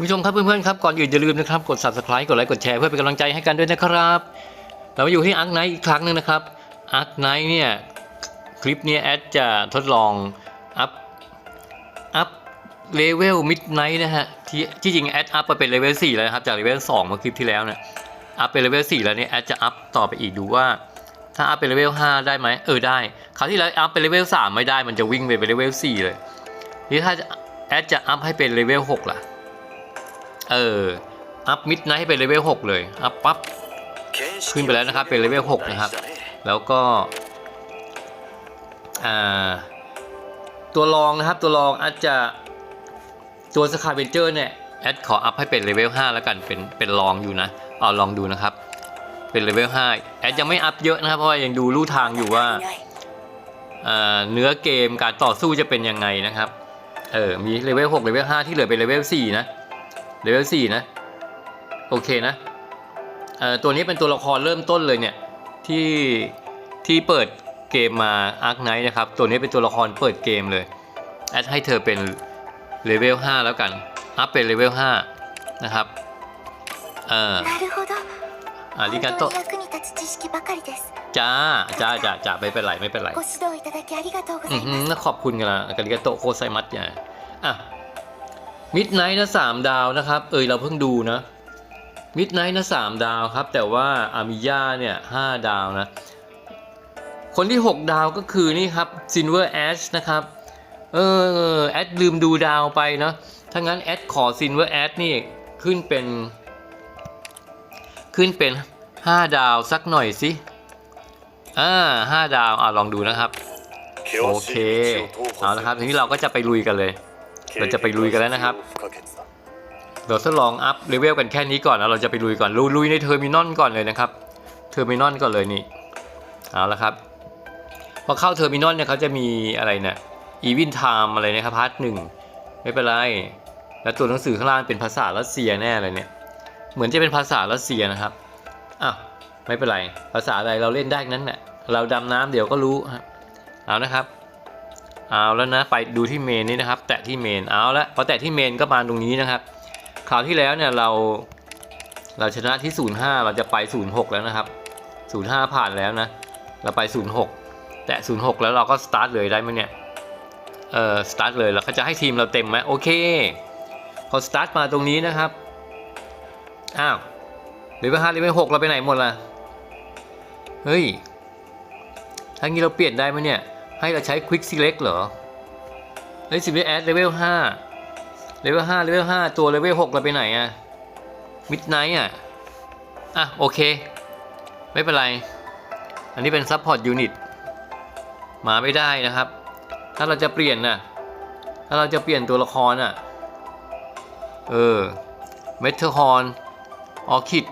คุณผู้ชมครับเพื่อนๆครับก่อนอื่นอย่าลืมนะครับกด subscribe กดไลค์กดแชร์เพื่อเป็นกำลังใจให้กันด้วยนะครับ เรามาอยู่ที่อาร์คไนท์อีกครั้งหนึ่งนะครับอาร์คไนท์เนี่ยคลิปเนี้แอดจะทดลองอัพอัพเลเวลมิดไนท์นะฮะที่ที่จริงแอดอัพไปเป็นเลเวล4แล้วนะครับจากเลเวล2เมื่อคลิปที่แล้วเนี่ยอัพเป็นเลเวล4แล้วเนี่ยแอดจะอัพต่อไปอีกดูว่าถ้าอัพเป็นเลเวล5ได้ไหมเออได้คราวที่แล้วอัพเป็นเลเวล3ไม่ได้มันจะวิ่งไปเป็นเลเวล4เลยนี่ถ้าแอดจะอัพให้เป็นเลเวล6ล่ะ เออ อัพมิดไนท์เป็นเลเวล6เลย อัพปั๊บ ขึ้นไปแล้วนะครับ เป็นเลเวล6นะครับ แล้วก็ตัวรองนะครับ ตัวรองอาจจะตัวสคาเวนเจอร์เนี่ยแอดขออัพให้เป็นเลเวล5แล้วกัน เป็น เป็นรองอยู่นะ เอาลองดูนะครับ เป็นเลเวล5แอดยังไม่อัพเยอะนะครับ เพราะว่ายังดูลู่ทางอยู่ว่าอ่าเนื้อเกมการต่อสู้จะเป็นยังไงนะครับ เออ มีเลเวล6เลเวล5ที่เหลือเป็นเลเวล4นะ เลเวลสี่นะ โอเคนะเอ่อตัวนี้เป็นตัวละครเริ่มต้นเลยเนี่ย ที่ที่เปิดเกมมาอาร์คไนท์นะครับ ตัวนี้เป็นตัวละครเปิดเกมเลยแอดให้เธอเป็นเลเวล5แล้วกันอัพเป็นเลเวล5นะครับเอ่อาริกาโตจ้าจ้าจ้าจ้าไม่เป็นไรไม่เป็นไรขอบคุณกันละอาริกาโตโคไซมัตย์เนี่ยอะ มิดไนท์นะสามดาวนะครับ เอยเราเพิ่งดูนะมิดไนท์นะสามดาวครับ แต่ว่าอามิยาเนี่ยห้าดาวนะ คนที่ 6 ดาวก็คือนี่ครับ Silver Ash นะครับ เออแอดลืมดูดาวไปเนาะถ้างั้นแอดขอ Silver Ash นี่ขึ้นเป็น ขึ้นเป็น 5 ดาวสักหน่อยสิอ่าห้าดาวอ่าลองดูนะครับ โอเคเอาละครับทีนี้เราก็จะไปลุยกันเลย เราจะไปลุยกันแล้วนะครับ เราทดลองอัพเลเวลกันแค่นี้ก่อนแล้วเราจะไปลุยก่อนลุยลุยในเทอร์มินอลก่อนเลยนะครับเทอร์มินอลก่อนเลยนี่เอาละครับพอเข้าเทอร์มินอลเนี่ยเขาจะมีอะไรเนี่ยอีวินไทม์อะไรนะครับพาร์ทหนึ่งไม่เป็นไร แล้วตัวหนังสือข้างล่างเป็นภาษารัสเซียแน่เลยเนี่ย เหมือนจะเป็นภาษารัสเซียนะครับอ้าวไม่เป็นไร ภาษาอะไรเราเล่นได้ทั้นั้นแหละเราดำน้ำเดี๋ยวก็รู้ครับเอานะครับ เอาแล้วนะไปดูที่เมนนี่นะครับ แตะที่เมนเอาละพอแตะที่เมนก็มาตรงนี้นะครับคราวที่แล้วเนี่ยเราเราชนะที่ 05 เราจะไป 06 แล้วนะครับ 05 ผ่านแล้วนะ เราไป 06 แตะ 06 แล้วเราก็สตาร์ทเลยได้ไหมเนี่ย เออสตาร์ทเลยแล้วเขาจะให้ทีมเราเต็มไหมโอเค พอสตาร์ทมาตรงนี้นะครับ อ้าวเลเวล5เลเวล6เราไปไหนหมดล่ะ เฮ้ยถ้างี้เราเปลี่ยนได้ไหมเนี่ย ให้เราใช้ Quick Select เหรอเฮ้ยสิบแอดเลเวล5เลเวล5เลเวล5ตัวเลเวล6เราไปไหนอะมิดไนท์อะอะ โอเค ไม่เป็นไร อันนี้เป็น Support Unit มาไม่ได้นะครับ ถ้าเราจะเปลี่ยนน่ะถ้าเราจะเปลี่ยนตัวละครอะเออเมทเทอร์ฮอนออคิด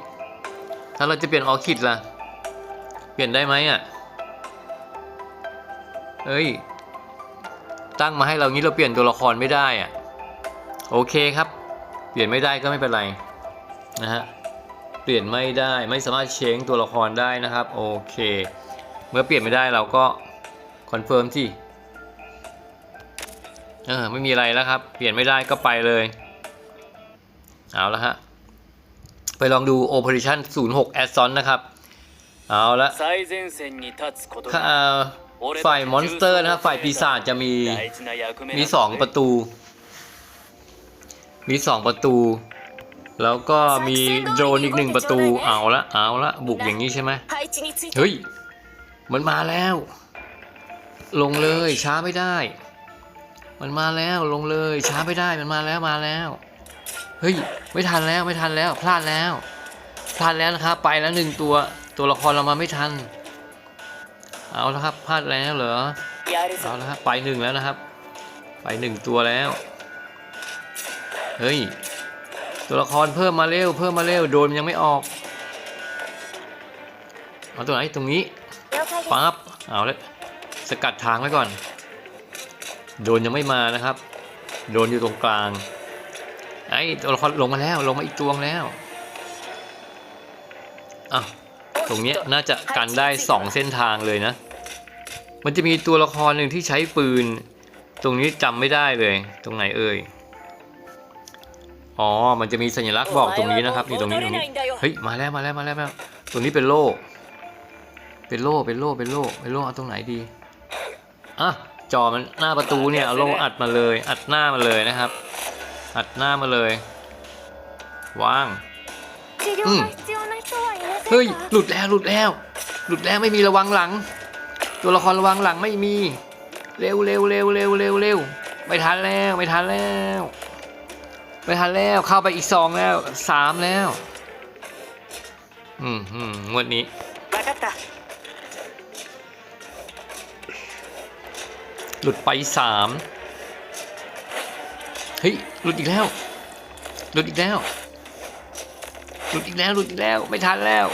ถ้าเราจะเปลี่ยนออคิดล่ะ เปลี่ยนได้ไหมอะ เอ้ย ตั้งมาให้เรางี้เราเปลี่ยนตัวละครไม่ได้อะโอเคครับ เปลี่ยนไม่ได้ก็ไม่เป็นไรนะฮะ เปลี่ยนไม่ได้ไม่สามารถเชงตัวละครได้นะครับ โอเค เมื่อเปลี่ยนไม่ได้เราก็คอนเฟิร์มที่เออไม่มีอะไรแล้วครับ เปลี่ยนไม่ได้ก็ไปเลย เอาละฮะ ไปลองดู Operation 06 a d s o n นะครับ เอาละ ฝ่ายมอนสเตอร์นะครับฝ่ายปีศาจจะมีมีสองประตู มีสองประตู แล้วก็มีโดรนอีกหนึ่งประตูเอาละเอาละบุกอย่างนี้ใช่ไหมเฮ้ยมันมาแล้ว ลงเลยช้าไม่ได้ มันมาแล้วลงเลยช้าไม่ได้มันมาแล้วมาแล้วเฮ้ยไม่ทันแล้วไม่ทันแล้วพลาดแล้ว พลาดแล้วนะครับไปแล้วหนึ่งตัวตัวละครเรามาไม่ทัน เอาแล้วครับพลาดแล้วเหรอเอาแล้วครับไปหนึ่งแล้วนะครับ ไปหนึ่งตัวแล้ว เฮ้ย ตัวละครเพิ่มมาเร็ว เพิ่มมาเร็ว โดนยังไม่ออก เอาตัวไหนตรงนี้ปั๊บเอาเลยสกัดทางไว้ก่อน โดนยังไม่มานะครับ โดนอยู่ตรงกลาง ไอ้ตัวละครลงมาแล้ว ลงมาอีกตัวแล้วอะ ตรงเนี้ยน่าจะกันได้สองเส้นทางเลยนะ มันจะมีตัวละครหนึ่งที่ใช้ปืน ตรงนี้จำไม่ได้เลย ตรงไหนเอ่ยอ๋อ มันจะมีสัญลักษณ์บอกตรงนี้นะครับนี่ตรงนี้ตรงนี้ เฮ้ย มาแล้วมาแล้วมาแล้วมาแล้วตรงนี้เป็นโล่ เป็นโล่ เป็นโล่ เป็นโล่ เป็นโล่เอาตรงไหนดี อะ จอมันหน้าประตูเนี่ยเอาโล่อัดมาเลย อัดหน้ามาเลยนะครับ อัดหน้ามาเลย วาง治療 เฮ้ย หลุดแล้วหลุดแล้ว หลุดแล้วไม่มีระวังหลัง ตัวละครระวังหลังไม่มี เร็วเร็วเร็วเร็วเร็วเร็วไม่ทันแล้วไม่ทันแล้วไม่ทันแล้วเข้าไปอีกสองแล้วสามแล้ว อืมอืมงวดนี้หลุดไปสามเฮ้ย หลุดอีกแล้ว หลุดอีกแล้ว หลุดอีกแล้วหลุดอีกแล้วไม่ทันแล้ว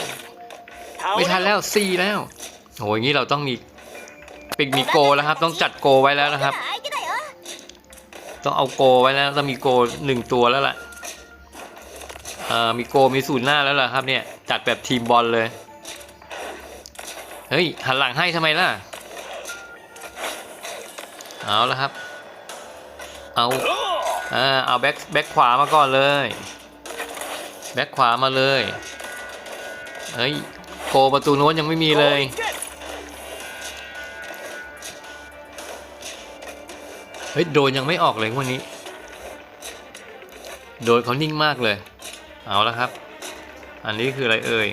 ไม่ทันแล้วซีแล้วโหอย่างนี้เราต้องมีปิกมีโกแล้วครับ ต้องจัดโกไว้แล้วนะครับ ต้องเอาโกไว้แล้วต้องมีโกหนึ่งตัวแล้วล่ะเอ่อมีโกมีศูนย์หน้าแล้วล่ะครับเนี่ยจัดแบบทีมบอลเลยเฮ้ยหันหลังให้ทำไมล่ะเอาแล้วครับ เอาเอาแบ็คแบ็คขวามาก่อนเลย แบ็คขวามาเลยเฮ้ยโกประตูโน้นยังไม่มีเลย เฮ้ยโดนยังไม่ออกเลยวันนี้ โดนเขานิ่งมากเลย เอาละครับ อันนี้คืออะไรเอ่ย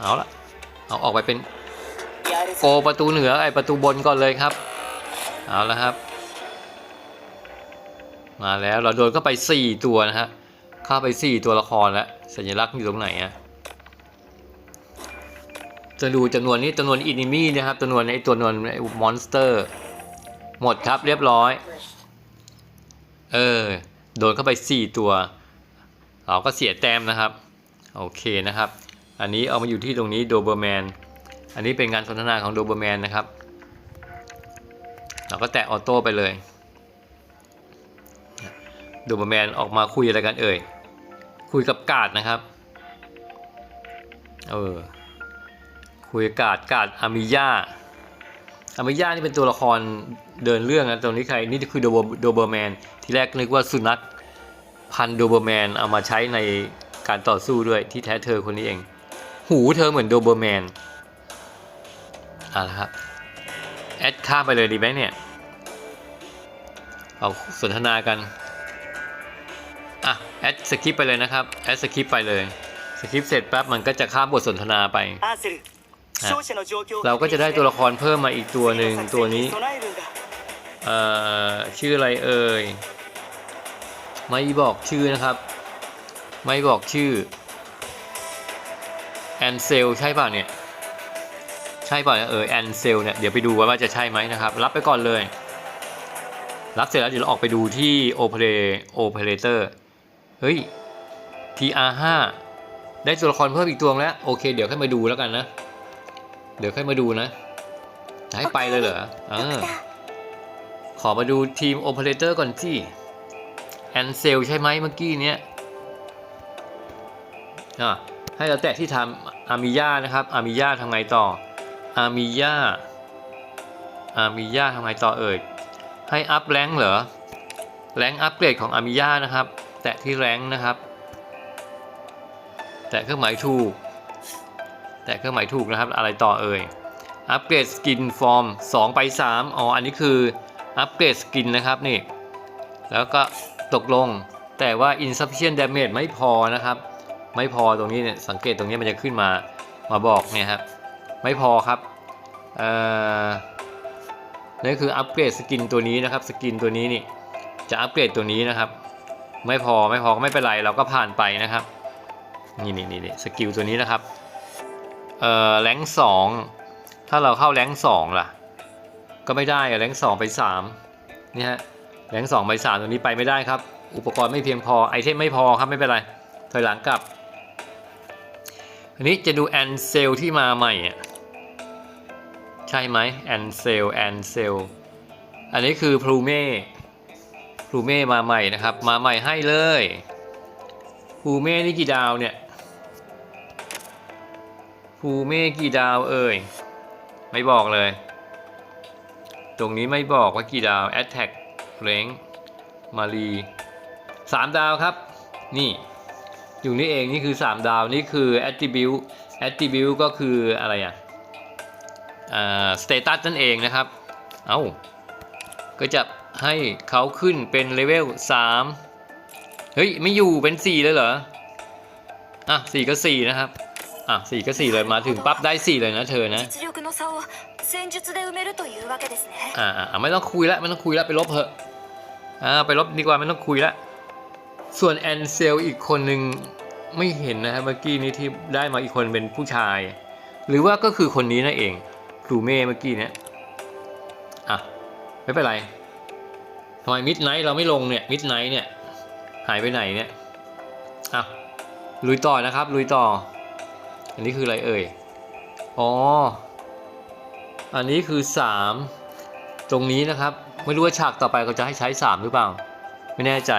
เอาละเอาออกไปเป็นโกประตูเหนือไอประตูบนก่อนเลยครับ เอาละครับ มาแล้วเราโดนเข้าไปสี่ตัวนะฮะ เข้าไปสี่ตัวละครแล้วสัญลักษณ์อยู่ตรงไหนอะจะดูจำนวนนี้จำนวนอินิมี่นะครับจำนวนไอตัวนวนไอมอนสเตอร์ หมดครับเรียบร้อย เออ โดนเข้าไปสี่ตัว เราก็เสียแต้มนะครับ โอเคนะครับ อันนี้เอามาอยู่ที่ตรงนี้โดเบอร์แมน อันนี้เป็นงานสนทนาของโดเบอร์แมนนะครับ เราก็แตะออโต้ไปเลยโดเบอร์แมนออกมาคุยอะไรกันเอ่ย คุยกับกาดนะครับ เออ คุยกับกาดกาดอามิยาอามิยานี่เป็นตัวละครเดินเรื่องนะตรงนี้ใคร นี่คือโดเบอร์โดเบอร์แมน ที่แรกนึกว่าสุนัขพันโดเบอร์แมนเอามาใช้ในการต่อสู้ด้วยที่แท้เธอคนนี้เอง หูเธอเหมือนโดเบอร์แมนเอาละครับ แอดข้ามไปเลยดีไหมเนี่ย เอาสนทนากัน แอดสคริปไปเลยนะครับแอดสคริปไปเลยสคริปเสร็จแป๊บมันก็จะข้ามบทสนทนาไป เราก็จะได้ตัวละครเพิ่มมาอีกตัวหนึ่งตัวนี้เอ่อชื่ออะไรเอ่ยไม่บอกชื่อนะครับ ไม่บอกชื่อแอนเซลใช่ป่ะเนี่ยใช่ป่ะเออแอนเซลเนี่ยเดี๋ยวไปดูว่าจะใช่ไหมนะครับ รับไปก่อนเลย รับเสร็จแล้วเดี๋ยวเราออกไปดูที่โอเปเรเตอร์ เฮ้ย TR 5ได้ตัวละครเพิ่มอีกตัวแล้ว โอเค เดี๋ยวค่อยมาดูแล้วกันนะ เดี๋ยวค่อยมาดูนะให้ไปเลยเหรอขอมาดูทีมโอเปอเรเตอร์ก่อนสิแอนเซลใช่ไหมเมื่อกี้เนี้ยให้เราแตะที่ทำอามิยานะครับอามิยาทำไงต่ออามิยาอามิยาทำไงต่อเอ่ยให้อัพแรงเหรอแรงอัพเกรดของอามิยานะครับ แตะที่แรงนะครับ แตะเครื่องหมายถูก แตะเครื่องหมายถูกนะครับ อะไรต่อเอ่ย อัปเกรดสกินฟอร์ม 2 ไป 3 อ๋อ อันนี้คืออัปเกรดสกินนะครับนี่ แล้วก็ตกลง แต่ว่า insufficient damage ไม่พอนะครับ ไม่พอตรงนี้เนี่ย สังเกตตรงนี้มันจะขึ้นมา มาบอกเนี่ยครับ ไม่พอครับ เอ่อนั่นคืออัปเกรดสกินตัวนี้นะครับ สกินตัวนี้นี่ จะอัปเกรดตัวนี้นะครับ ไม่พอไม่พอก็ไม่เป็นไรเราก็ผ่านไปนะครับนี่นี่นี่นี่สกิลตัวนี้นะครับ เอ่อแรงสองถ้าเราเข้าแรงสองล่ะ ก็ไม่ได้อะแรงสองไปสามนี่ฮะแรงสองไปสามตัวนี้ไปไม่ได้ครับ อุปกรณ์ไม่เพียงพอไอเทมไม่พอครับไม่เป็นไรถอยหลังกลับอันนี้จะดูแอนเซลที่มาใหม่อะใช่ไหมแอนเซลแอนเซลอันนี้คือพลูเม่ พลูเม่มาใหม่นะครับ มาใหม่ให้เลยพลูเม่นี่กี่ดาวเนี่ยพลูเม่กี่ดาวเอ่ย ไม่บอกเลย ตรงนี้ไม่บอกว่ากี่ดาว Attack Rank มารีสามดาวครับ นี่ อยู่นี่เองนี่คือ 3 ดาวนี่คือ attribute attribute ก็คืออะไรอะอ่า status นั่นเองนะครับ เอาก็จะ ให้เขาขึ้นเป็นเลเวล3เฮ้ย ไม่อยู่เป็น 4 เลยเหรอ อะ4ก็ 4 นะครับ อะ4ก็ 4 เลยมาถึงปั๊บได้ 4 เลยนะเธอนะอ่าไม่ต้องคุยละไม่ต้องคุยละไปลบเถอะอ่าไปลบดีกว่าไม่ต้องคุยละส่วนแอนเซลอีกคนหนึ่งไม่เห็นนะครับเมื่อกี้นี้ที่ได้มาอีกคนเป็นผู้ชาย หรือว่าก็คือคนนี้นั่นเองครูเม่เมื่อกี้เนี้ยอะไม่เป็นไร ทำไมมิดไนท์เราไม่ลงเนี่ยมิดไนท์เนี่ยหายไปไหนเนี่ยอะลุยต่อนะครับ ลุยต่อ อันนี้คืออะไรเอ่ยอ๋ออันนี้คือ 3 ตรงนี้นะครับ ไม่รู้ว่าฉากต่อไปเขาจะให้ใช้ 3 หรือเปล่า ไม่แน่ใจ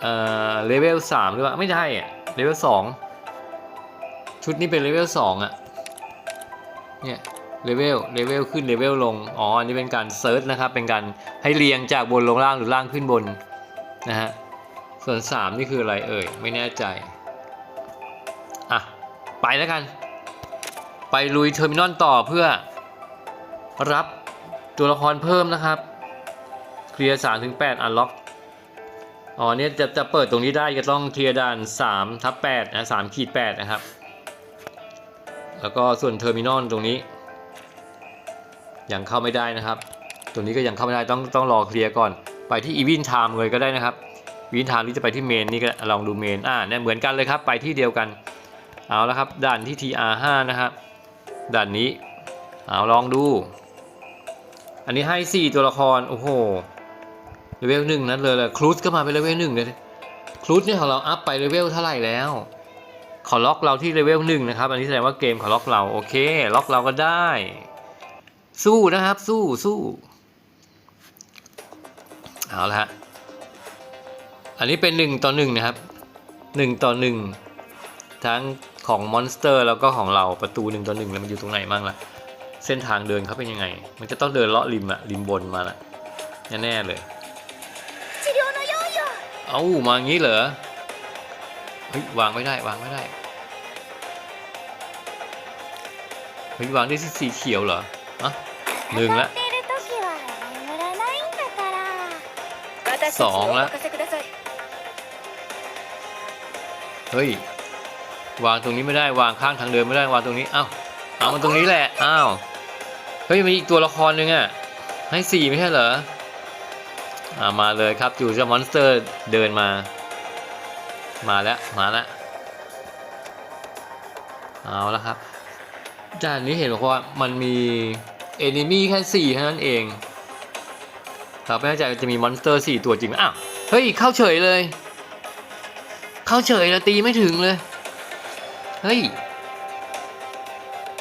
เอ่อเลเวล3หรือเปล่าไม่ใช่อะเลเวล2ชุดนี้เป็นเลเวล2อะเนี่ย เลเวลเลเวลขึ้นเลเวลลง อ๋อ อันนี้เป็นการเซิร์ชนะครับ เป็นการให้เรียงจากบนลงล่างหรือล่างขึ้นบนนะฮะ ส่วน 3 นี่คืออะไรเอ่ย ไม่แน่ใจ อะ ไปแล้วกัน ไปลุยเทอร์มินอลต่อเพื่อรับตัวละครเพิ่มนะครับ เคลียร์3ถึง8อันล็อก อ๋อเนี่ยจะจะเปิดตรงนี้ได้ก็ต้องเคลียร์ด่าน3ทับ8นะ3ขีด8นะครับ แล้วก็ส่วนเทอร์มินอลตรงนี้ ยังเข้าไม่ได้นะครับตรงนี้ก็ยังเข้าไม่ได้ต้องต้องรอเคลียร์ก่อน ไปที่อีวินไทม์เลยก็ได้นะครับวินไทม์ที่จะไปที่เมนนี่ก็ลองดูเมนอ่าเนี่ยเหมือนกันเลยครับไปที่เดียวกัน เอาแล้วครับด่านที่ TR5 นะครับด่านนี้เอาลองดู อันนี้ให้ 4 ตัวละครโอ้โหเลเวลหนึ่งนั้นเลยเลยครูซก็มาเป็นเลเวลหนึ่งเลยครูซเนี่ยของเราอัพไปเลเวลเท่าไหร่แล้วขอล็อกเราที่เลเวลหนึ่งนะครับ อันนี้แสดงว่าเกมขอล็อกเราโอเค ล็อกเราก็ได้ สู้นะครับ สู้สู้เอาละฮะอันนี้เป็นหนึ่งต่อหนึ่งนะครับหนึ่งต่อหนึ่งทั้งของมอนสเตอร์แล้วก็ของเราประตูหนึ่งต่อหนึ่งแล้วมันอยู่ตรงไหนบ้างล่ะ เส้นทางเดินเขาเป็นยังไง มันจะต้องเดินเลาะริมอะริมบนมาละแน่ๆเลย เอ้ามางี้เหรอเฮ้ยวางไม่ได้วางไม่ได้เฮ้ยวางได้สีเขียวเหรอ อะหนึ่งละสองละเฮ้ยวางตรงนี้ไม่ได้วางข้างทางเดินไม่ได้วางตรงนี้เอ้าเอามันตรงนี้แหละอ้าวเฮ้ยมีอีกตัวละครหนึ่งอะให้สี่ไม่ใช่เหรออามาเลยครับจู่จะมอนสเตอร์เดินมา มาแล้วมาแล้วเอาแล้วครับจานนี้เห็นบอกว่ามันมี เอนิมี่แค่สี่เท่านั้นเองครับไม่แน่ใจว่าจะมีมอนสเตอร์สี่ตัวจริงไหมอ้าว เฮ้ย เข้าเฉยเลย เข้าเฉยแล้วตีไม่ถึงเลย เฮ้ย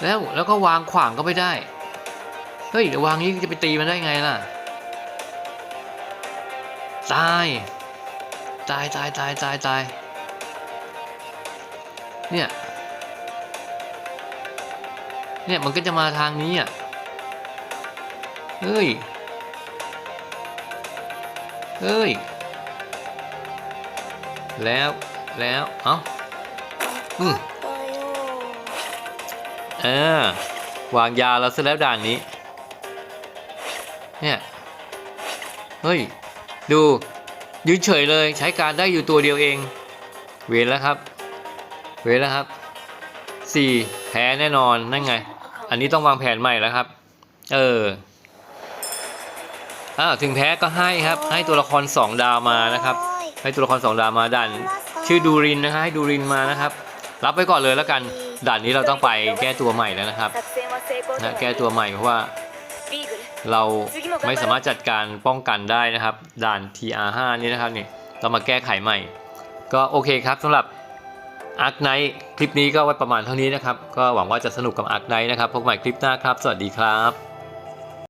แล้วแล้วก็วางขวางก็ไม่ได้ เฮ้ยเดี๋ยววางนี้จะไปตีมันได้ไงล่ะ ตาย ตายตายตายตายตายเนี่ย เนี่ยมันก็จะมาทางนี้อะ เฮ้ย เฮ้ย แล้ว แล้ว เอ้า อืมเออ วางยาแล้วเสร็จแล้วด่านนี้ เนี่ย เฮ้ย ดูยืนเฉยเลยใช้การได้อยู่ตัวเดียวเอง เวรแล้วครับ เวรแล้วครับสี่แพ้แน่นอนนั่นไง อันนี้ต้องวางแผนใหม่แล้วครับ เออ อ้าวถึงแพ้ก็ให้ครับ ให้ตัวละคร 2 ดาวมานะครับ ให้ตัวละคร 2 ดาวมาดัน ชื่อดูรินนะฮะให้ดูรินมานะครับ รับไปก่อนเลยแล้วกันด่านนี้เราต้องไปแก้ตัวใหม่แล้วนะครับนะแก้ตัวใหม่เพราะว่าเราไม่สามารถจัดการป้องกันได้นะครับ ด่าน TR5 นี้นะครับนี่เรามาแก้ไขใหม่ ก็โอเคครับสำหรับอาร์คไนท์คลิปนี้ก็ไว้ประมาณเท่านี้นะครับ ก็หวังว่าจะสนุกกับอาร์คไนท์นะครับพบใหม่คลิปหน้าครับ สวัสดีครับ